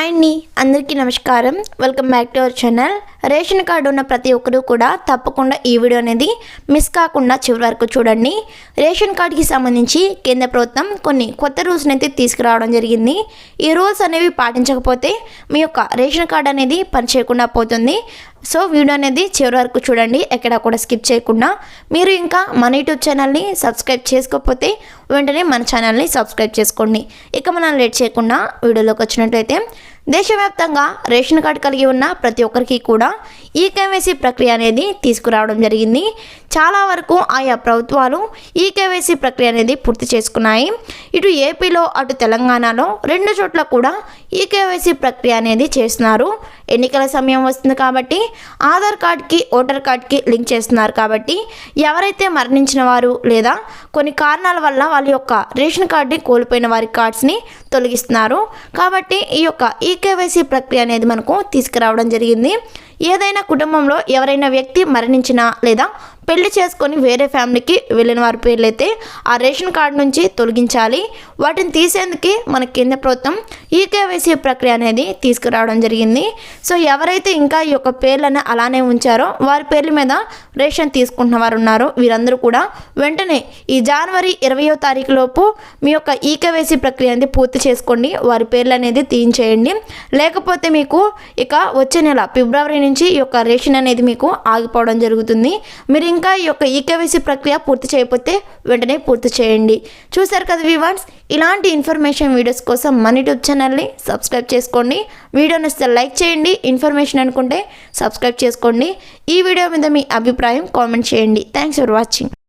అండి అందరికీ నమస్కారం. Welcome back to our channel ration card ఉన్న ప్రతి ఒక్కరూ కూడా తప్పకుండా ఈ వీడియో అనేది మిస్ కాకుండా చివరి వరకు చూడండి. రేషన్ కార్డుకి సంబంధించి కేంద్ర ప్రభుత్వం కొన్ని కొత్త రూల్స్ని అయితే తీసుకురావడం జరిగింది. ఈ రూల్స్ అనేవి పాటించకపోతే మీ యొక్క రేషన్ కార్డు అనేది పనిచేయకుండా పోతుంది. సో వీడియో అనేది చివరి వరకు చూడండి ఎక్కడ కూడా స్కిప్ చేయకుండా. మీరు ఇంకా మన యూట్యూబ్ ఛానల్ని సబ్స్క్రైబ్ చేసుకోకపోతే వెంటనే మన ఛానల్ని సబ్స్క్రైబ్ చేసుకోండి. ఇక మనం లేట్ చేయకుండా వీడియోలోకి వచ్చినట్లయితే దేశవ్యాప్తంగా రేషన్ కార్డు కలిగి ఉన్న ప్రతి ఒక్కరికి కూడా ఈ కేవైసీ ప్రక్రియ అనేది తీసుకురావడం జరిగింది. చాలా వరకు ఆయా ప్రభుత్వాలు ఈ కేవైసీ ప్రక్రియ అనేది పూర్తి చేసుకున్నాయి. ఇటు ఏపీలో అటు తెలంగాణలో రెండు చోట్ల కూడా ఈ కేవైసీ ప్రక్రియ అనేది చేస్తున్నారు. ఎన్నికల సమయం వస్తుంది కాబట్టి ఆధార్ కార్డ్కి ఓటర్ కార్డ్కి లింక్ చేస్తున్నారు కాబట్టి ఎవరైతే మరణించిన వారు లేదా కొన్ని కారణాల వల్ల వాళ్ళ యొక్క రేషన్ కార్డుని కోల్పోయిన వారి కార్డ్స్ని తొలగిస్తున్నారు. కాబట్టి ఈ యొక్క ఈ కేవైసీ ప్రక్రియ అనేది మనకు తీసుకురావడం జరిగింది. ఏదైనా కుటుంబంలో ఎవరైనా వ్యక్తి మరణించినా లేదా పెళ్ళి చేసుకొని వేరే ఫ్యామిలీకి వెళ్ళిన వారి పేర్లైతే ఆ రేషన్ కార్డు నుంచి తొలగించాలి. వాటిని తీసేందుకే మన కేంద్ర ప్రభుత్వం ఈ కేవైసీ ప్రక్రియ అనేది తీసుకురావడం జరిగింది. సో ఎవరైతే ఇంకా ఈ యొక్క పేర్లను అలానే ఉంచారో వారి పేర్ల మీద రేషన్ తీసుకుంటున్న వారు ఉన్నారో. వీరందరూ కూడా వెంటనే ఈ జనవరి ఇరవయో తారీఖు లోపు మీ యొక్క ఈ కేవైసీ ప్రక్రియ అనేది పూర్తి చేసుకోండి. వారి పేర్లు అనేది తీయించేయండి. లేకపోతే మీకు ఇక వచ్చే నెల ఫిబ్రవరి నుంచి ఈ యొక్క రేషన్ అనేది మీకు ఆగిపోవడం జరుగుతుంది. మీరు ఇంకా ఈ యొక్క ఈకేవైసీ ప్రక్రియ పూర్తి చేయకపోతే వెంటనే పూర్తి చేయండి. చూసారు కదా వివాన్స్ ఇలాంటి ఇన్ఫర్మేషన్ వీడియోస్ కోసం మన యూట్యూబ్ ఛానల్ని సబ్స్క్రైబ్ చేసుకోండి. వీడియో నచ్చితే లైక్ చేయండి. ఇన్ఫర్మేషన్ అనుకుంటే సబ్స్క్రైబ్ చేసుకోండి. ఈ వీడియో మీద మీ అభిప్రాయం కామెంట్ చేయండి. Thanks for watching